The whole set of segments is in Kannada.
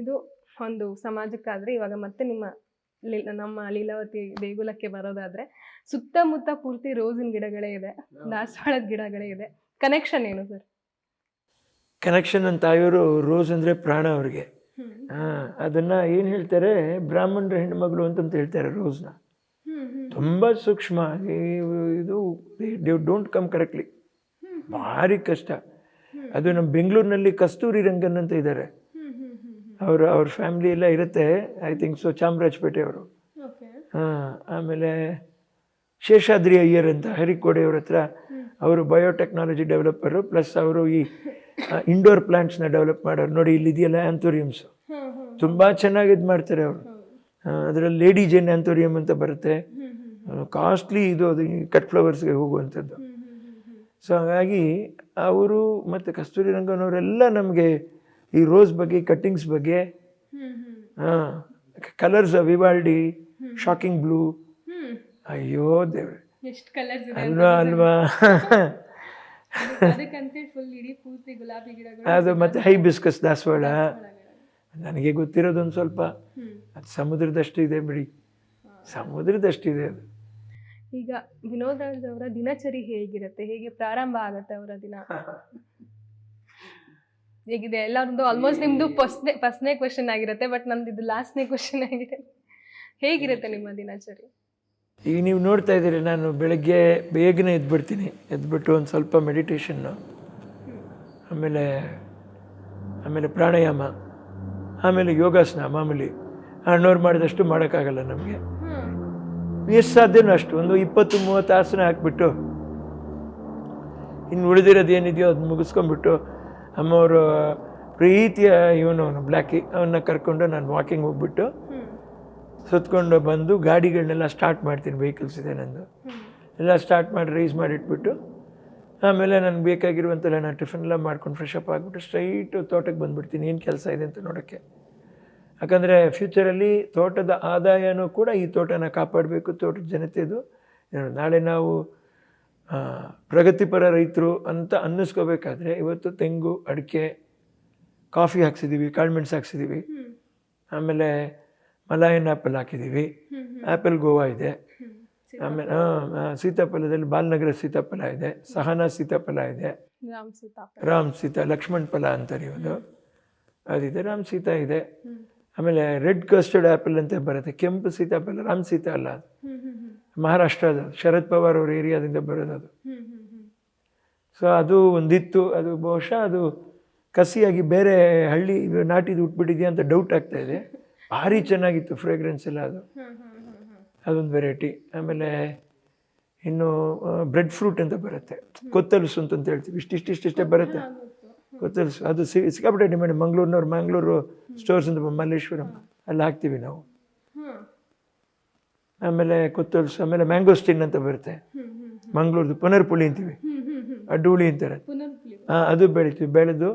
ಇದು ಒಂದು ಸಮಾಜಕ್ಕಾದರೆ ಇವಾಗ ಮತ್ತೆ ನಿಮ್ಮ ನಮ್ಮ ಲೀಲಾವತಿ ದೇಗುಲಕ್ಕೆ ಬರೋದಾದ್ರೆ ಸುತ್ತಮುತ್ತ ಪೂರ್ತಿ ರೋಸಿನ ಗಿಡಗಳೇ ಇದೆ ದಾಸವಾಳದ ಗಿಡಗಳೇ ಇದೆ. ಕನೆಕ್ಷನ್ ಏನು ಸರ್ ಕನೆಕ್ಷನ್ ಅಂತ ಇವರು ರೋಸ್ ಅಂದರೆ ಪ್ರಾಣ ಅವ್ರಿಗೆ. ಹಾಂ ಅದನ್ನು ಏನು ಹೇಳ್ತಾರೆ? ಬ್ರಾಹ್ಮಣರ ಹೆಣ್ಮಗಳು ಅಂತಂತ ಹೇಳ್ತಾರೆ ರೋಸ್ನ. ತುಂಬ ಸೂಕ್ಷ್ಮ ಇದು ದೇ ಡೋಂಟ್ ಕಮ್ ಕರೆಕ್ಟ್ಲಿ ಭಾರಿ ಕಷ್ಟ. ಅದು ನಮ್ಮ ಬೆಂಗಳೂರಿನಲ್ಲಿ ಕಸ್ತೂರಿ ರಂಗನ್ ಅಂತ ಇದ್ದಾರೆ ಅವರು ಅವ್ರ ಫ್ಯಾಮಿಲಿ ಎಲ್ಲ ಇರುತ್ತೆ. ಐ ಥಿಂಕ್ ಸೊ ಚಾಮರಾಜಪೇಟೆ ಅವರು. ಹಾಂ ಆಮೇಲೆ ಶೇಷಾದ್ರಿ ಅಯ್ಯರ್ ಅಂತ ಹರಿಕೋಡೆಯವ್ರ ಹತ್ರ ಅವರು ಬಯೋಟೆಕ್ನಾಲಜಿ ಡೆವಲಪರು ಪ್ಲಸ್ ಅವರು ಈ ಇಂಡೋರ್ ಪ್ಲಾಂಟ್ಸ್ನ ಡೆವಲಪ್ ಮಾಡೋರು. ನೋಡಿ ಇಲ್ಲಿ ಇದೆಯಲ್ಲ ಆ್ಯಂಥೋರಿಯಮ್ಸು ತುಂಬ ಚೆನ್ನಾಗಿ ಇದು ಮಾಡ್ತಾರೆ ಅವರು. ಅದರಲ್ಲಿ ಲೇಡಿ ಜೇನ್ ಆ್ಯಂಥೋರಿಯಮ್ ಅಂತ ಬರುತ್ತೆ. ಕಾಸ್ಟ್ಲಿ ಇದು ಅದು ಈ ಕಟ್ ಫ್ಲವರ್ಸ್ಗೆ ಹೋಗುವಂಥದ್ದು. ಸೊ ಹಾಗಾಗಿ ಅವರು ಮತ್ತು ಕಸ್ತೂರಿ ರಂಗನವರೆಲ್ಲ ನಮಗೆ ಈ ರೋಸ್ ಬಗ್ಗೆ ಕಟ್ಟಿಂಗ್ಸ್ ಬಗ್ಗೆ ಹಾಂ ಕಲರ್ಸ್ ವಿವಾಲ್ಡಿ ಶಾಕಿಂಗ್ ಬ್ಲೂ. ಅಯ್ಯೋ ದೇವ್ರೆ. ಅಲ್ವಾ ಅಲ್ವಾ? ಅದು ಮತ್ತೆ ಹೈಬಿಸ್ಕಸ್ ದಾಸವಾಳ. ನನಗೆ ಗೊತ್ತಿರೋದೊಂದು ಸ್ವಲ್ಪ. ಅದು ಸಮುದ್ರದಷ್ಟು ಇದೆ ಬಿಡಿ. ಸಮುದ್ರದಷ್ಟಿದೆ ಅದು. ಈಗ ವಿನೋದ್ ಅವರ ದಿನಚರಿ ಹೇಗಿರುತ್ತೆ? ಹೇಗೆ ಪ್ರಾರಂಭ ಆಗುತ್ತೆ ಅವರ ದಿನ? ಹೇಗಿದೆ? ಎಲ್ಲರದ್ದು ಆಲ್ಮೋಸ್ಟ್ ನಿಮ್ದು ಫಸ್ಟ್ನೇ ಫಸ್ಟ್ನೇ ಕ್ವೆಶನ್ ಆಗಿರುತ್ತೆ ಬಟ್ ನಮ್ದು ಇದು ಲಾಸ್ಟ್ನೇ ಕ್ವೆಶನ್ ಆಗಿದೆ. ಹೇಗಿರುತ್ತೆ ನಿಮ್ಮ ದಿನಚರಿ ಈಗ ನೀವು ನೋಡ್ತಾ ಇದ್ದೀರಿ ನಾನು ಬೆಳಗ್ಗೆ ಬೇಗನೆ ಎದ್ಬಿಡ್ತೀನಿ. ಎದ್ಬಿಟ್ಟು ಒಂದು ಸ್ವಲ್ಪ ಮೆಡಿಟೇಷನ್ನು ಆಮೇಲೆ ಆಮೇಲೆ ಪ್ರಾಣಾಯಾಮ ಆಮೇಲೆ ಯೋಗಾಸನ ಮಾಮೂಲಿ. ಅಣ್ಣವ್ರು ಮಾಡಿದಷ್ಟು ಮಾಡೋಕ್ಕಾಗಲ್ಲ ನಮಗೆ. ಎಷ್ಟು ಸಾಧ್ಯನೂ ಅಷ್ಟು. ಒಂದು ಇಪ್ಪತ್ತು ಮೂವತ್ತು ಆಸನ ಹಾಕ್ಬಿಟ್ಟು ಇನ್ನು ಉಳಿದಿರೋದು ಏನಿದೆಯೋ ಅದು ಮುಗಿಸ್ಕೊಂಡ್ಬಿಟ್ಟು ಅಮ್ಮವರು ಪ್ರೀತಿಯ ಇವನು ಅವನು ಬ್ಲ್ಯಾಕಿ ಅವನ್ನ ಕರ್ಕೊಂಡು ನಾನು ವಾಕಿಂಗ್ ಹೋಗ್ಬಿಟ್ಟು ಸುತ್ಕೊಂಡು ಬಂದು ಗಾಡಿಗಳನ್ನೆಲ್ಲ ಸ್ಟಾರ್ಟ್ ಮಾಡ್ತೀನಿ ವೆಹಿಕಲ್ಸ್ ಇದೆ ನಂದು. ಎಲ್ಲ ಸ್ಟಾರ್ಟ್ ಮಾಡಿ ರೈಸ್ ಮಾಡಿಟ್ಬಿಟ್ಟು ಆಮೇಲೆ ನನಗೆ ಬೇಕಾಗಿರುವಂತೆಲ್ಲ ನಾನು ಟಿಫಿನ್ ಎಲ್ಲ ಮಾಡ್ಕೊಂಡು ಫ್ರೆಶ್ ಅಪ್ ಆಗಿಬಿಟ್ಟು ಸ್ಟ್ರೈಟು ತೋಟಕ್ಕೆ ಬಂದುಬಿಡ್ತೀನಿ ಏನು ಕೆಲಸ ಇದೆ ಅಂತ ನೋಡೋಕ್ಕೆ. ಯಾಕಂದರೆ ಫ್ಯೂಚರಲ್ಲಿ ತೋಟದ ಆದಾಯನೂ ಕೂಡ ಈ ತೋಟನ ಕಾಪಾಡಬೇಕು ತೋಟದ ಜನತೆದು. ನಾಳೆ ನಾವು ಪ್ರಗತಿಪರ ರೈತರು ಅಂತ ಅನ್ನಿಸ್ಕೋಬೇಕಾದ್ರೆ ಇವತ್ತು ತೆಂಗು ಅಡಿಕೆ ಕಾಫಿ ಹಾಕ್ಸಿದ್ದೀವಿ ಕಾಳುಮೆಣಸು ಹಾಕ್ಸಿದ್ದೀವಿ ಆಮೇಲೆ ಮಲಾಯನ್ ಆ್ಯಪಲ್ ಹಾಕಿದ್ದೀವಿ ಆ್ಯಪಲ್ ಗೋವಾ ಇದೆ. ಆಮೇಲೆ ಹಾಂ ಸೀತಾಫಲದಲ್ಲಿ ಬಾಲ್ನಗರ ಸೀತಾಫಲ ಇದೆ ಸಹನಾ ಸೀತಾಫಲ ಇದೆ. ರಾಮ್ ಸೀತಾ ಲಕ್ಷ್ಮಣ್ ಫಲ ಅಂತಾರೆ ಇವನು ಅದಿದೆ ರಾಮ್ ಸೀತಾ ಇದೆ. ಆಮೇಲೆ ರೆಡ್ ಕಸ್ಟರ್ಡ್ ಆ್ಯಪಲ್ ಅಂತ ಬರುತ್ತೆ ಕೆಂಪು ಸೀತಾಫಲ ರಾಮ್ ಸೀತಾ ಅಲ್ಲ ಅದು. ಮಹಾರಾಷ್ಟ್ರದ ಶರದ್ ಪವಾರ್ ಅವ್ರ ಏರಿಯಾದಿಂದ ಬರೋದು ಅದು. ಸೊ ಅದು ಒಂದಿತ್ತು. ಅದು ಬಹುಶಃ ಅದು ಕಸಿಯಾಗಿ ಬೇರೆ ಹಳ್ಳಿ ನಾಟಿದು ಉಟ್ಬಿಟ್ಟಿದೆಯಾ ಅಂತ ಡೌಟ್ ಆಗ್ತಾ ಇದೆ. ಭಾರಿ ಚೆನ್ನಾಗಿತ್ತು ಫ್ರೇಗ್ರೆನ್ಸ್ ಎಲ್ಲ ಅದು. ಅದೊಂದು ವೆರೈಟಿ ಆಮೇಲೆ ಇನ್ನು ಬ್ರೆಡ್ ಫ್ರೂಟ್ ಅಂತ ಬರುತ್ತೆ. ಕೊತ್ತಲಸು ಅಂತ ಹೇಳ್ತೀವಿ. ಇಷ್ಟಿಷ್ಟಿಷ್ಟಿಷ್ಟೇ ಬರುತ್ತೆ. ಕೊತ್ತಲಸು. ಅದು ಸಿಕ್ಕಾಪಟ್ಟೆ ಡಿಮ್ಯಾಂಡ್ ಮಂಗಳೂರಿನವ್ರು ಮಂಗಳೂರು ಸ್ಟೋರ್ಸ್ ಅಂತ ಮಲ್ಲೇಶ್ವರಂ ಅಲ್ಲಿ ಹಾಕ್ತೀವಿ ನಾವು. ಆಮೇಲೆ ಕೊತ್ತಲಸು ಆಮೇಲೆ ಮ್ಯಾಂಗೋಸ್ಟಿನ್ ಅಂತ ಬರುತ್ತೆ. ಮಂಗಳೂರ್ದು ಪುನರ್ಪುಳಿ ಅಂತೀವಿ. ಅಡ್ಡು ಹುಳಿ ಅಂತಾರೆ. ಹಾಂ ಅದು ಬೆಳಿತೀವಿ. ಬೆಳೆದು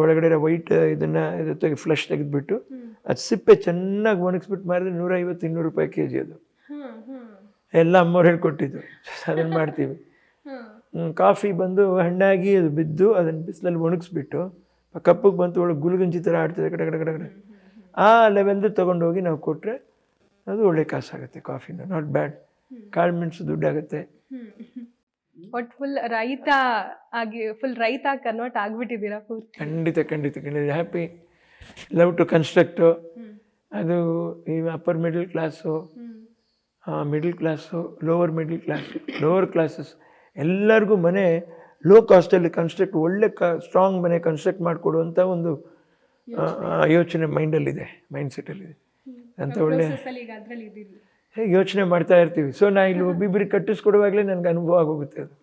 ಒಳಗಡೆ ವೈಟ್ ಇದನ್ನು ಇದು ತೆಗೆ ಫ್ಲಶ್ ತೆಗೆದುಬಿಟ್ಟು ಅದು ಸಿಪ್ಪೆ ಚೆನ್ನಾಗಿ ಒಣಗಿಸ್ಬಿಟ್ಟು ಮಾರಿದ್ರೆ ನೂರೈವತ್ತು ಇನ್ನೂರು ರೂಪಾಯಿ ಕೆ ಜಿ ಅದು ಎಲ್ಲ ಅಮ್ಮವ್ರು ಹೇಳ್ಕೊಟ್ಟಿದ್ದು ಅದನ್ನು ಮಾಡ್ತೀವಿ. ಕಾಫಿ ಬಂದು ಹಣ್ಣಾಗಿ ಅದು ಬಿದ್ದು ಅದನ್ನು ಬಿಸಿಲಲ್ಲಿ ಒಣಗಿಸ್ಬಿಟ್ಟು ಕಪ್ಪಗೆ ಬಂತು ಒಳಗೆ ಗುಲ್ಗಂಜಿ ಥರ ಆಡ್ತಿದೆ. ಕಡೆ ಕಡೆ ಕಡೆ ಕಡೆ. ಆ ಲೆವೆಲ್ದು ತೊಗೊಂಡೋಗಿ ನಾವು ಕೊಟ್ಟರೆ ಅದು ಒಳ್ಳೆ ಕಾಸಾಗುತ್ತೆ ಕಾಫಿನ. ನಾಟ್ ಬ್ಯಾಡ್ ಕಾಳು ಮೆಣಸು ದುಡ್ಡಾಗುತ್ತೆ. ಒಟ್ ಫುಲ್ ರೈತ ಆಗಿ ಫುಲ್ ರೈತ ಕನ್ವರ್ಟ್ ಆಗಿಬಿಟ್ಟಿದ್ದೀರಾ ಪೂರ್ತಿ? ಖಂಡಿತ ಖಂಡಿತ ಖಂಡಿತ. ಹ್ಯಾಪಿ ಲವ್ ಟು ಕನ್ಸ್ಟ್ರಕ್ಟು ಅದು ಈ upper middle class middle class lower middle class lower classes ಎಲ್ಲರಿಗೂ ಮನೆ ಲೋ ಕಾಸ್ಟಲ್ಲಿ ಕನ್ಸ್ಟ್ರಕ್ಟ್ ಒಳ್ಳೆ ಕ ಸ್ಟ್ರಾಂಗ್ ಮನೆ ಕನ್ಸ್ಟ್ರಕ್ಟ್ ಮಾಡಿಕೊಡುವಂಥ ಒಂದು ಯೋಚನೆ ಮೈಂಡಲ್ಲಿದೆ ಮೈಂಡ್ ಸೆಟ್ಟಲ್ಲಿದೆ ಅಂತ ಒಳ್ಳೆ ಹೇಗೆ ಯೋಚನೆ ಮಾಡ್ತಾ ಇರ್ತೀವಿ. ಸೊ ನಾ ಇಲ್ಲಿ ಒಬ್ಬಿಬ್ಬರಿಗೆ ಕಟ್ಟಿಸ್ಕೊಡುವಾಗಲೇ ನನಗೆ ಅನುಭವ ಆಗೋಗುತ್ತೆ ಅದು.